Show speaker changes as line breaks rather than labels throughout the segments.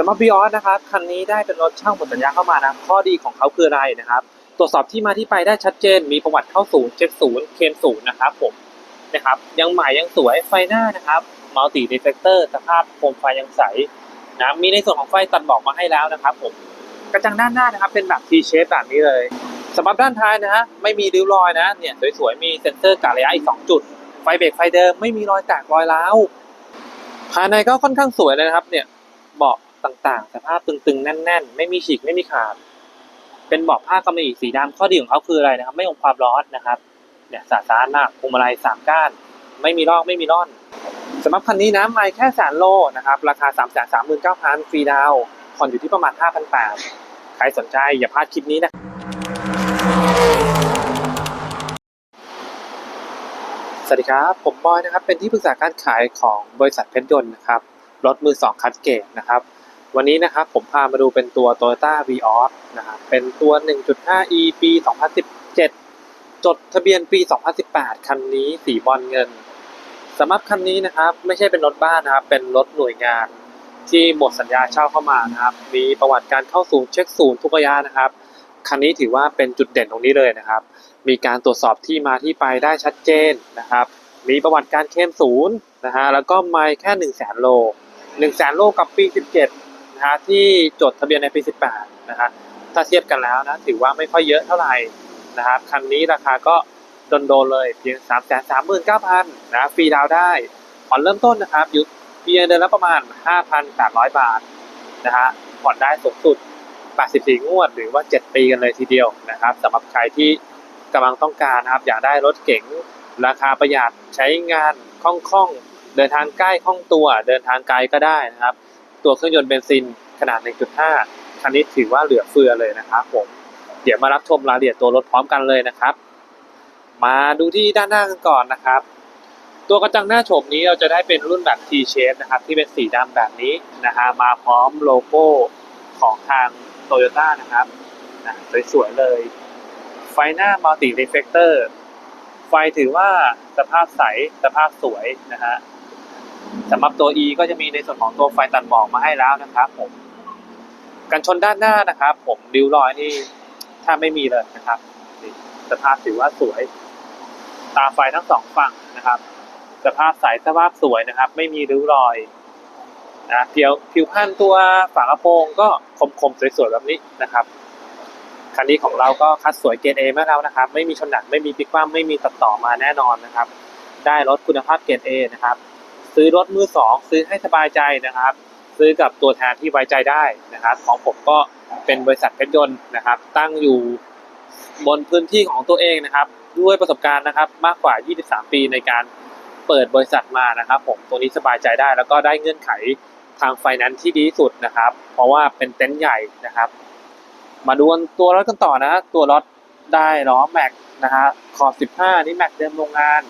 สำหรับ v ีออสนะครับคันนี้ได้เป็นรถช่าหมดสัญญาเข้ามานะข้อดีของเขาคืออะไรนะครับ ตรวจสอบที่มาที่ไปได้ชัดเจน มีประวัติเข้าศูนย์เช็คศูนย์เคมศูนย์นะครับผมนะครับ ยังใหม่ยังสวยไฟหน้านะครับมัลติดีเฟกเตอร์สภาพโคมไฟยังใสนะมีในส่วนของไฟตัดบอกมาให้แล้วนะครับผมกระจังด้านหน้านะครับ เป็นแบบ T shape แบบนี้เลยสำหรับด้านท้ายนะฮะไม่มีริ้วรอยนะเนี่ยสวยๆมีเซ็นเซอร์กะระยะอีกสองจุด ไฟเบรกไฟเดิมไม่มีรอยแตกรอยร้าวภายในก็ค่อนข้างสวยเลยนะครับ เนี่ยเบาะ ต่างๆ สภาพตึงๆ แน่น ๆ ไม่มีฉีกไม่มีขาด เป็นเบาะผ้ากำมะหยี่สีดำข้อดีของเขาคืออะไรนะครับ ไม่อมความร้อนนะครับเนี่ยสาสารหนักพวงมาลัยสามก้าน ไม่มีลอกไม่มีร่อนสำหรับคันนี้นะไม่แค่แสนโลนะครับ ราคา3 3 9 0 0 0ฟรีดาวน์ผ่อนอยู่ที่ประมาณ 5,800ใครสนใจอย่าพลาดคลิปนี้นะสวัสดีครับ ผมบอยนะครับ เป็นที่ปรึกษาการขายของบริษัทเพชรยนต์นะครับ รถมือสองคัดเกตนะครับ วันนี้นะครับผมพามาดูเป็นตัว Toyota v ีออสนะครับเป็นตัว 1.5e ปี 2017 จดทะเบียนปี 2018 คันนี้สีบอลเงินสำหรับคันนี้นะครับไม่ใช่เป็นรถบ้านนะครับ เป็นรถหน่วยงานที่หมดสัญญาเช่าเข้ามานะครับ มีประวัติการเข้าศูนย์เช็คศูนย์ทุกระยะนะครับ คันนี้ถือว่าเป็นจุดเด่นตรงนี้เลยนะครับ มีการตรวจสอบที่มาที่ไปได้ชัดเจนนะครับ มีประวัติการเคลมศูนย์นะฮะแล้วก็ไม่แค่1 0 0 0 0แสนโล1 0 0 0 0แสนโลกับปี 17 นะฮะที่จดทะเบียนในปี 18 นะฮะถ้าเทียบกันแล้วนะถือว่าไม่ค่อยเยอะเท่าไหร่นะครับคันนี้ราคาก็โดนๆเลยเพียง 3 3 9 0 0 0นะฟรีดาวได้ผ่อนเริ่มต้นนะครับอยู่เพียงเดือนละประมาณ 5,800 บาทนะฮะผ่อนได้สูงสุด 84 งวด หรือว่า 7 ปีกันเลยทีเดียวนะครับสำหรับใครที่กำลังต้องการนะครับอยากได้รถเก๋งราคาประหยัดใช้งานคล่องๆเดินทางใกล้คล่องตัว เดินทางไกลก็ได้นะครับ ตัวเครื่องยนต์เบนซินขนาด 1.5 คันนี้ถือว่าเหลือเฟือเลยนะครับผม เดี๋ยวมารับชมรายละเอียดตัวรถพร้อมกันเลยนะครับ มาดูที่ด้านหน้ากันก่อนนะครับ ตัวกระจังหน้าโฉมนี้เราจะได้เป็นรุ่นแบบ T shape นะครับ ที่เป็นสีดำแบบนี้นะฮะมาพร้อมโลโก้ของทาง Toyota นะครับนะสวยๆเลย ไฟหน้า Multi Reflector ไฟถือว่าสภาพใสสภาพสวยนะฮะ สำหรับตัว E ก็จะมีในส่วนของตัวไฟตัดหมอกมาให้แล้วนะครับผมกันชนด้านหน้านะครับ ผมริ้วรอยนี่ถ้าไม่มีเลยนะครับสภาพถือว่าสวย ตาไฟทั้งสองฝั่งนะครับ สภาพใสสภาพสวยนะครับ ไม่มีริ้วรอยนะเพียวผิวพันตัวฝากระโปรงก็คมๆสวยๆแบบนี้นะครับคันนี้ของเราก็คัดสวยเกรดเอมาแล้วนะครับ ไม่มีชนหนักไม่มีพลิกคว่ำไม่มีตัดต่อมาแน่นอนนะครับ ได้รถคุณภาพเกรดเอนะครับ ซื้อรถมือสองซื้อให้สบายใจนะครับ ซื้อกับตัวแทนที่ไว้ใจได้นะครับ ของผมก็เป็นบริษัทเพชรยนต์นะครับ ตั้งอยู่บนพื้นที่ของตัวเองนะครับ ด้วยประสบการณ์นะครับมากกว่า 23 ปีในการเปิดบริษัทมานะครับ ผมตัวนี้สบายใจได้ แล้วก็ได้เงื่อนไขทางไฟแนนซ์ที่ดีที่สุดนะครับ เพราะว่าเป็นเต็นท์ใหญ่นะครับ มาดูตัวรถกันต่อนะ ตัวรถได้ล้อแม็กนะฮะขอบ 15 นี่แม็กเดิมโรงงาน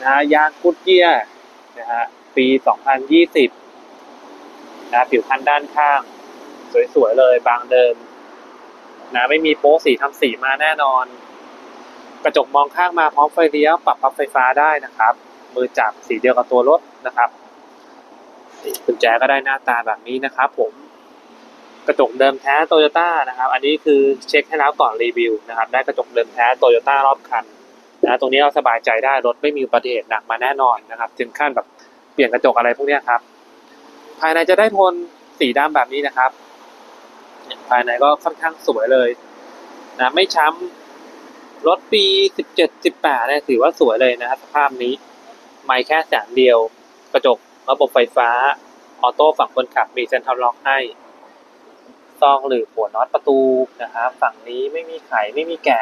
นะฮะยางกุดเกียร์ นะฮะปี 2020 นะผิวพันด้านข้าง สวย ๆ เลยบางเดิม นะไม่มีโป๊สีทำสีมาแน่นอน กระจกมองข้างมาพร้อมไฟเลี้ยวปรับพับไฟฟ้าได้นะครับ มือจับสีเดียวกับตัวรถนะครับกุญแจก็ได้หน้าตาแบบนี้นะครับผมกระจกเดิมแท้โตโยต้านะครับ อันนี้คือเช็คให้แล้วก่อนรีวิวนะครับ ได้กระจกเดิมแท้โตโยต้ารอบคัน นะตรงนี้เราสบายใจได้รถไม่มีอุบัติเหตุหนักมาแน่นอนนะครับถึงขั้นแบบเปลี่ยนกระจกอะไรพวกนี้ครับ ภายในจะได้โทนสีดำแบบนี้นะครับ ภายในก็ค่อนข้างสวยเลยนะไม่ช้ำรถปี17 18เนี่ยถือว่าสวยเลยนะครับสภาพนี้ไม่แค่แสนเดียว กระจกระบบไฟฟ้า ออโต้ฝั่งคนขับมีเซ็นทรัลล็อกให้ซองหรือหัวน็อตประตูนะครับ ฝั่งนี้ไม่มีไขไม่มีแกะ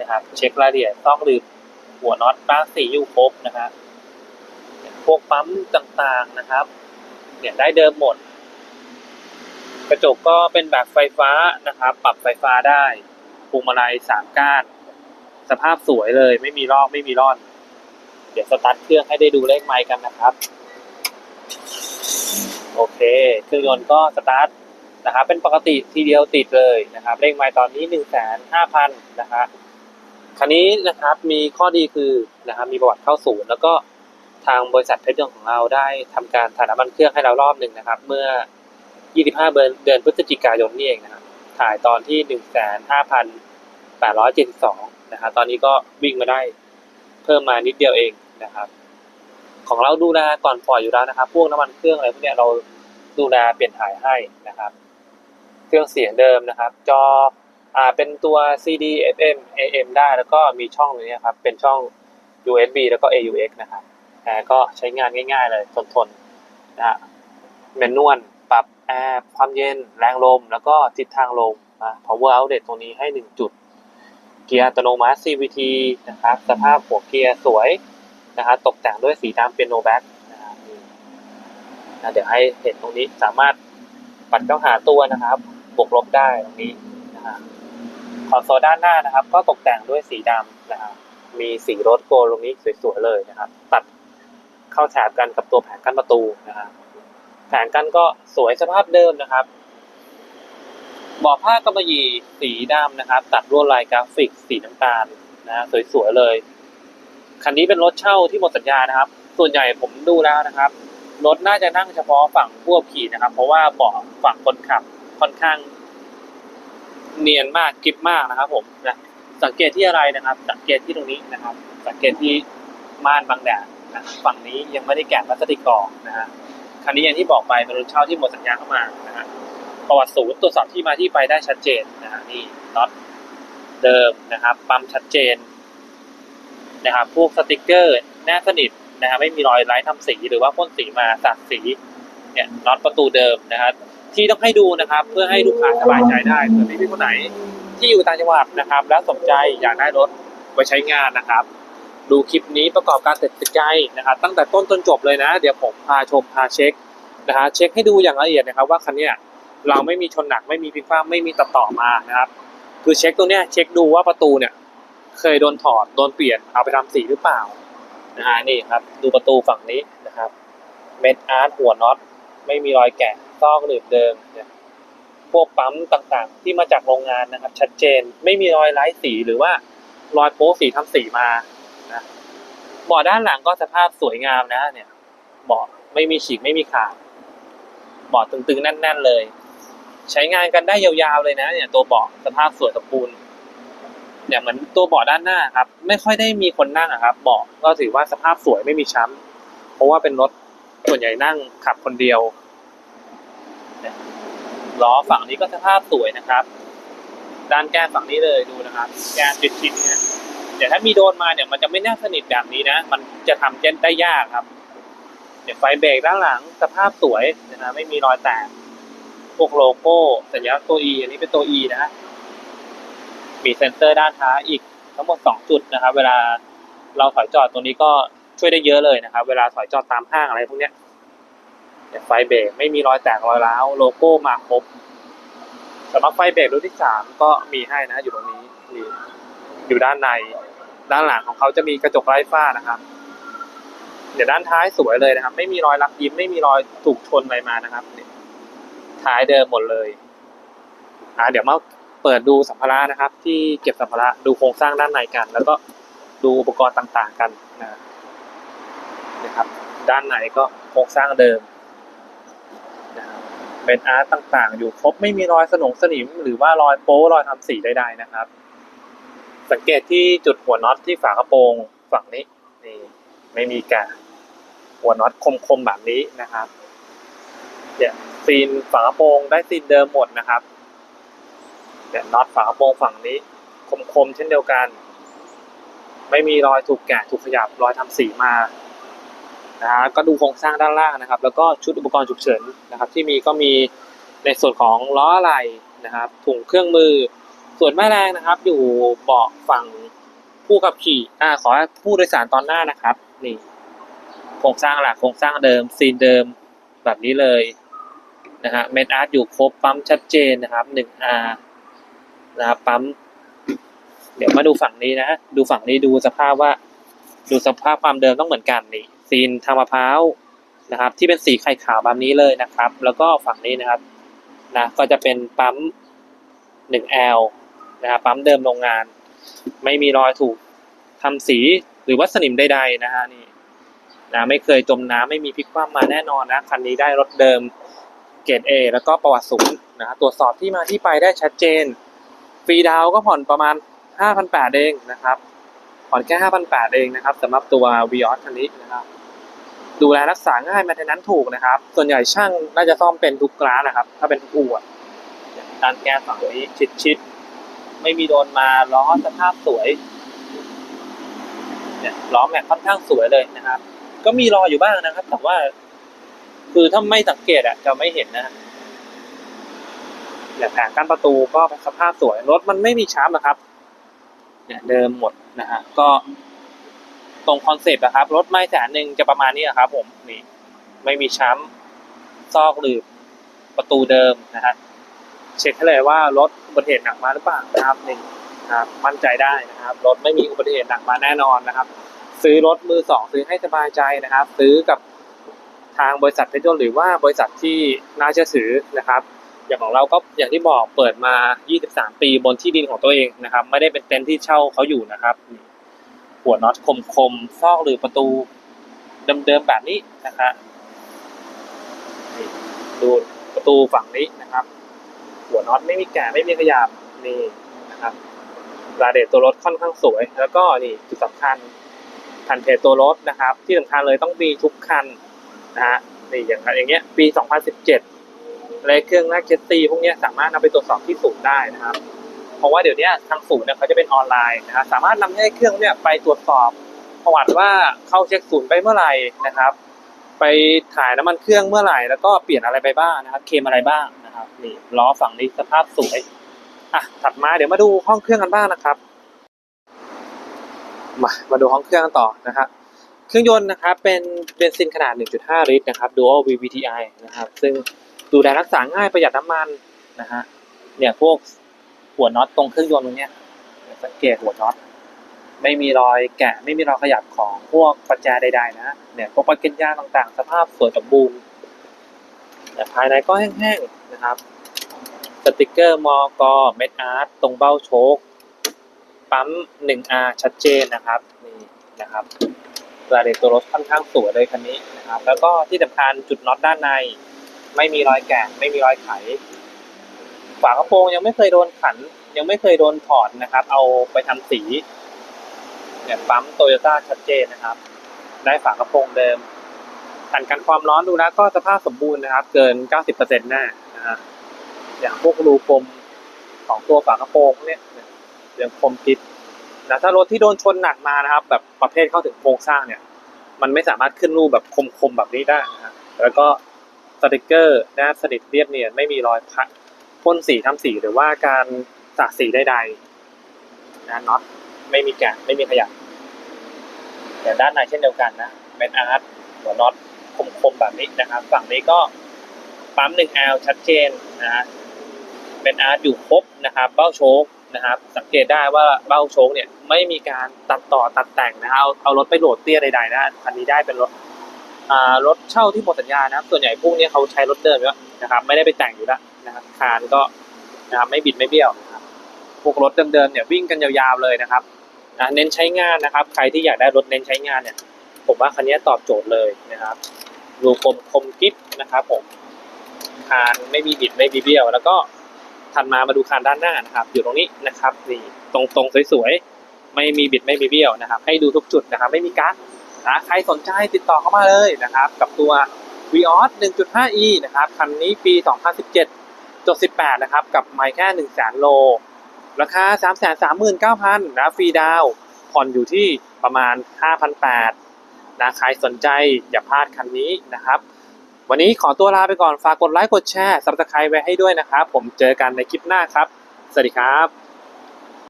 นะครับ เช็ครายละเอียดซองหรือหัวน็อตบ้างสีอยู่ครบนะครับพวกปั๊มต่างๆนะครับ เนี่ยได้เดิมหมด กระจกก็เป็นแบบไฟฟ้านะครับ ปรับไฟฟ้าได้พวงมาลัยสามก้าน สภาพสวยเลย ไม่มีลอกไม่มีร่อน เดี๋ยวสตาร์ทเครื่องให้ได้ดูเลขไมล์กันนะครับ โอเค เครื่องยนต์ก็สตาร์ทนะครับ เป็นปกติทีเดียวติดเลยนะครับ เลขไมล์ตอนนี้หนึ่งแสนห้าพันนะครับ คันนี้นะครับมีข้อดีคือนะครับมีประวัติเข้าศูนย์แล้วก็ทางบริษัทเพชรยนต์ของเราได้ทำการถ่ายน้ำมันเครื่องให้เรารอบหนึ่งนะครับ เมื่อ 25เดือนเดือนพฤศจิกายนนี่เองนะครับถ่ายตอนที่ 15,872นะครับตอนนี้ก็วิ่งมาได้เพิ่มมานิดเดียวเองนะครับ ของเราดูแลก่อนปล่อยอยู่แล้วนะครับ พวกน้ำมันเครื่องอะไรพวกเนี้ยเราดูแลเปลี่ยนถ่ายให้นะครับ เครื่องเสียงเดิมนะครับ จอ อ่าเป็นตัว CD FM AM ได้แล้วก็มีช่องตรงนี้ครับเป็นช่อง USB แล้วก็ AUX นะครับแต่ก็ใช้งานง่าย ๆ เลยทนทนนะฮะเมนนวลปรับแอร์ความเย็นแรงลม แล้วก็ทิศทางลมนะ power outlet ตรงนี้ให้ 1 จุด เกียร์อัตโนมัติ CVT นะครับ สภาพหัวเกียร์สวยนะครับตกแต่งด้วยสีดำเป็นโนแบ็กนะครับนี่นะเดี๋ยวให้เห็นตรงนี้สามารถปัดเข้าหาตัวนะครับ บวกลบได้ตรงนี้นะฮะ คอนโซลด้านหน้านะครับ ก็ตกแต่งด้วยสีดำนะครับ มีสีรสโกลงนี้สวยๆเลยนะครับ ตัดเข้าแถบกันกับตัวแผงกั้นประตูนะครับ แผงกั้นก็สวยสภาพเดิมนะครับเบาะผ้ากำมะหยี่สีดำนะครับ ตัดลวดลายกราฟิกสีน้ำตาลนะฮะสวยๆเลย คันนี้เป็นรถเช่าที่หมดสัญญานะครับ ส่วนใหญ่ผมดูแล้วนะครับรถน่าจะนั่งเฉพาะฝั่งผู้ขับขี่นะครับ เพราะว่าเบาะฝั่งคนขับค่อนข้าง เนียนมากกริบมากนะครับ ผมนะสังเกตที่อะไรนะครับ สังเกตที่ตรงนี้นะครับ สังเกตที่ม่านบังแดดนะฝั่งนี้ยังไม่ได้แกะพลาสติกกรองนะฮะคันนี้อย่างที่บอกไปเป็นรถเช่าที่หมดสัญญาเข้ามานะฮะประวัติศูนย์ตรวจสอบที่มาที่ไปได้ชัดเจนนะฮะนี่น็อตเดิมนะครับปั๊มชัดเจนนะครับพวกสติกเกอร์แนบสนิทนะฮะไม่มีรอยไร้ทำสีหรือว่าพ่นสีมาสักสีเนี่ยน็อตประตูเดิมนะครับ ที่ต้องให้ดูนะครับ เพื่อให้ลูกค้าสบายใจได้เผื่อไม่มีคนไหน ที่อยู่ต่างจังหวัดนะครับ แล้วสนใจอยากได้รถไว้ใช้งานนะครับ ดูคลิปนี้ประกอบการตัดสินใจนะครับ ตั้งแต่ต้นจนจบเลยนะ เดี๋ยวผมพาชมพาเช็คนะฮะเช็คให้ดูอย่างละเอียดนะครับ ว่าคันเนี้ยเราไม่มีชนหนักไม่มีพลิกคว่ำไม่มีตัดต่อมานะครับ คือเช็คตัวเนี้ยเช็คดูว่าประตูเนี่ยเคยโดนถอดโดนเปลี่ยนเอาไปทำสีหรือเปล่านะฮะนี่ครับ ดูประตูฝั่งนี้นะครับ เม็ดอาร์ตหัวน็อตไม่มีรอยแกะ ซอกหลืบเดิมเนี่ยพวกปั๊มต่างๆ ที่มาจากโรงงานนะครับ ชัดเจนไม่มีรอยไร้สีหรือว่ารอยโป๊สีทำสีมานะเบาะด้านหลังก็สภาพสวยงามนะเนี่ยเบาะไม่มีฉีกไม่มีขาดเบาะตึงๆแน่น ๆเลย ใช้งานกันได้ยาวๆเลยนะ เนี่ย ตัวเบาะสภาพสวยสมบูรณ์เนี่ยเหมือนตัวเบาะด้านหน้าครับ ไม่ค่อยได้มีคนนั่งอะครับเบาะก็ถือว่าสภาพสวยไม่มีช้ำเพราะว่าเป็นรถส่วนใหญ่นั่งขับคนเดียว ล้อฝั่งนี้ก็สภาพสวยนะครับ ด้านแก้มฝั่งนี้เลยดูนะครับ แก้มติดชิ้นเนี่ถ้ามีโดนมาเนี่ยมันจะไม่แน่สนิทแบบนี้นะ มันจะทำเจนได้ยากครับ เดี๋ยวไฟเบรกด้านหลังสภาพสวยนะไม่มีรอยแตกพวกโลโก้สัญลักษณ์ตัว E อันนี้เป็นตัว E นะฮะมีเซ็นเซอร์ด้านท้ายอีกทั้งหมด 2 จุดนะครับ เวลาเราถอยจอดตรงนี้ก็ช่วยได้เยอะเลยนะครับ เวลาถอยจอดตามห้างอะไรพวกเนี้ย ไฟเบรกไม่มีรอยแตกรอยร้าวโลโก้มาครบสำหรับไฟเบรกรุ่นที่สามก็มีให้นะอยู่ตรงนี้นี่อยู่ด้านใน ด้านหลังของเขาจะมีกระจกไร้ฝ้านะครับ เดี๋ยวด้านท้ายสวยเลยนะครับ ไม่มีรอยรักยิ้มไม่มีรอยถูกชนอะไรมานะครับท้ายเดิมหมดเลยอ่าเดี๋ยวมาเปิดดูสัมภาระนะครับ ที่เก็บสัมภาระดูโครงสร้างด้านในกัน แล้วก็ดูอุปกรณ์ต่างๆกันนะครับ ด้านในก็โครงสร้างเดิม เป็นอาร์ตต่างๆ อยู่ครบไม่มีรอยสนงสนิม หรือว่ารอยโป๊รอยทำสีใดๆนะครับ สังเกตที่จุดหัวน็อตที่ฝากระโปรงฝั่งนี้นี่ไม่มีแกะหัวน็อตคมๆแบบนี้นะครับเนี่ยซีนฝากระโปรงได้ซีนเดิมหมดนะครับเนี่ยน็อตฝากระโปรงฝั่งนี้ คมๆเช่นเดียวกัน ไม่มีรอยถูกแกะถูกขยับรอยทำสีมา นะฮะก็ดูโครงสร้างด้านล่างนะครับ แล้วก็ชุดอุปกรณ์ฉุกเฉินนะครับ ที่มีก็มีในส่วนของล้ออะไรนะครับ ถุงเครื่องมือ ส่วนแม่แรงนะครับ อยู่เบาะฝั่งผู้ขับขี่อ่าขอผู้โดยสารตอนหน้านะครับ นี่ โครงสร้างหลักโครงสร้างเดิมซีนเดิมแบบนี้เลยนะฮะเมนอาร์ตอยู่ครบปั๊มชัดเจนนะครับ 1R นะครับปั๊ม เดี๋ยวมาดูฝั่งนี้นะ ดูฝั่งนี้ดูสภาพว่า ดูสภาพความเดิมต้องเหมือนกันนี่ ซีนทางมะพร้าวนะครับ ที่เป็นสีไข่ขาวแบบนี้เลยนะครับ แล้วก็ฝั่งนี้นะครับนะก็จะเป็นปั๊ม 1L นะครับปั๊มเดิมโรงงาน ไม่มีรอยถูกทำสีหรือว่าสนิมใดๆนะฮะนี่นะไม่เคยจมน้ำไม่มีพลิกคว่ำมาแน่นอนนะคันนี้ได้รถเดิมเกรด A แล้วก็ประวัติศูนย์นะฮะตรวจสอบที่มาที่ไปได้ชัดเจน ฟรีดาวก็ผ่อนประมาณ 5,800เองนะครับ ผ่อนแค่ 5,800เองนะครับสำหรับตัว v ีออสคันนี้นะครับ ดูแลรักษาง่ายมาทนั้นถูกนะครับ ส่วนใหญ่ช่างน่าจะซ่อมเป็นทุกร้านนะครับ ถ้าเป็นทุกอู่การแก้ฝั่งนี้ชิดๆไม่มีโดนมาล้อสภาพสวยเนี่ยล้อแม็กค่อนข้างสวยเลยนะครับ ก็มีรอยอยู่บ้างนะครับ แต่ว่า คือถ้าไม่สังเกตอะจะไม่เห็นนะฮะเนี่ยแผงกั้นประตูก็สภาพสวยรถมันไม่มีช้ำนะครับ เนี่ยเดิมหมดนะฮะก็ ตรงคอนเซปต์นะครับ รถไม่แสนหนึ่งจะประมาณนี้นะครับ ผมนี่ไม่มีช้ำซอกหรือประตูเดิมนะฮะเช็คให้เลยว่ารถอุบัติเหตุหนักมาหรือเปล่านะครับหนึ่งนะครับมั่นใจได้นะครับ รถไม่มีอุบัติเหตุหนักมาแน่นอนนะครับ ซื้อรถมือสองซื้อให้สบายใจนะครับ ซื้อกับทางบริษัทเพชรยนหรือว่าบริษัทที่น่าเชื่อถือนะครับ อย่างของเราก็อย่างที่บอกเปิดมา 23 ปีบนที่ดินของตัวเองนะครับ ไม่ได้เป็นเต็นท์ที่เช่าเขาอยู่นะครับ หัวน็อตคมๆซอกหรือประตูเดิมๆแบบนี้นะครับดูประตูฝั่งนี้นะครับ หัวน็อตไม่มีแกะไม่มีขยับนี่นะครับรายเอียดตัวรถค่อนข้างสวย แล้วก็นี่จุดสำคัญแผ่นเพจตัวรถนะครับ ที่สำคัญเลยต้องมีทุกคันนะฮะนี่อย่างอย่างเงี้ยปี 2017อะไรเครื่องแรกเจสซีพวกเนี้ยสามารถนำไปตรวจสอบที่ศูนย์ได้นะครับ เพราะว่าเดี๋ยวนี้ทางศูนย์เนี่ยเขาจะเป็นออนไลน์นะครับสามารถนำให้เครื่องเนี่ยไปตรวจสอบประวัติว่าเข้าเช็คศูนย์ไปเมื่อไหร่นะครับ ไปถ่ายน้ำมันเครื่องเมื่อไหร่ แล้วก็เปลี่ยนอะไรไปบ้างนะครับ เคลมอะไรบ้างนะครับนี่ล้อฝั่งนี้สภาพสวยอะถัดมาเดี๋ยวมาดูห้องเครื่องกันบ้างนะครับ มามาดูห้องเครื่องกันต่อนะครับเครื่องยนต์นะครับเป็นเบนซินขนาด 1.5 ลิตรนะครับ Dual VVTi นะครับ ซึ่งดูแลรักษาง่ายประหยัดน้ำมันนะฮะเนี่ยพวก หัวน็อตตรงเครื่องยนต์ตรงเนี้ยสังเกตหัวน็อตไม่มีรอยแกะไม่มีรอยขยับของพวกปัจจัยใด ๆ นะเนี่ยพวกปลั๊กเกนยาต่างๆ สภาพสวยสมบูรณ์แต่ภายในก็แห้งๆนะครับ สติกเกอร์มอกเม็ดอาร์ตตรงเบ้าโชคปั๊ม 1R ชัดเจนนะครับนี่นะครับรายละเอียดตัวรถค่อนข้างสวยเลยคันนี้นะครับ แล้วก็ที่สำคัญจุดน็อตด้านใน ไม่มีรอยแกะไม่มีรอยไข ฝากระโปรงยังไม่เคยโดนขัน ยังไม่เคยโดนถอดนะครับ เอาไปทำสีเนี่ยปั๊มโตโยต้าชัดเจนนะครับ ได้ฝากระโปรงเดิมผ่านกันความร้อนดูแล้วก็สภาพสมบูรณ์นะครับ เกิน 90%แน่นะฮะอย่างพวกรูกลมของตัวฝากระโปรงเนี่ยยังคมทิศนะถ้ารถที่โดนชนหนักมานะครับ แบบประเภทเข้าถึงโครงสร้างเนี่ย มันไม่สามารถขึ้นรูปแบบคมๆแบบนี้ได้นะฮะแล้วก็สติกเกอร์แนบสนิทเรียบเนียนไม่มีรอย พ่นสีทำสีหรือว่าการสาดสีใดๆนะน็อตไม่มีแกะไม่มีขยับแต่ด้านในเช่นเดียวกันนะเป็นอาร์ตหัวน็อตคมๆแบบนี้นะครับ ฝั่งนี้ก็ปั๊ม 1L ชัดเจนนะฮะเป็นอาร์ตอยู่ครบนะครับ เบ้าโชคนะครับ สังเกตได้ว่าเบ้าโชคเนี่ยไม่มีการตัดต่อตัดแต่งนะเอาเอารถไปโหลดเตี้ยใดๆนะคันนี้ได้เป็นรถรถเช่าที่หมดสัญญานะครับ ส่วนใหญ่พวกนี้เขาใช้รถเดิมอยู่แล้วนะครับ ไม่ได้ไปแต่งอยู่แล้ว นะครับคานก็นะครับไม่บิดไม่เบี้ยวนะครับพวกรถเดิมๆเนี่ยวิ่งกันยาวๆเลยนะครับอะเน้นใช้งานนะครับ ใครที่อยากได้รถเน้นใช้งานเนี่ย ผมว่าคันนี้ตอบโจทย์เลยนะครับรูคมคมกิ๊บนะครับผมคานไม่มีบิดไม่มีเบี้ยว แล้วก็ถัดมามาดูคานด้านหน้านะครับ อยู่ตรงนี้นะครับนี่ตรงตรงๆสวยๆไม่มีบิดไม่มีเบี้ยวนะครับ ให้ดูทุกจุดนะครับ ไม่มีกั๊กนะใครสนใจติดต่อเข้ามาเลยนะครับ กับตัว v ีออส 1.5e นะครับคันนี้ปี 2017 จด18 นะครับ กับไมค์แค่1 0 0 0 0 0 โล ราคา 3 3 9 0 0 0นะฟรีดาวผ่อนอยู่ที่ประมาณ 5,800นะใครสนใจอย่าพลาดคันนี้นะครับ วันนี้ขอตัวลาไปก่อน ฝากกดไลค์กดแชร์สับสไครไว้ให้ด้วยนะครับ ผมเจอกันในคลิปหน้าครับ สวัสดีครับ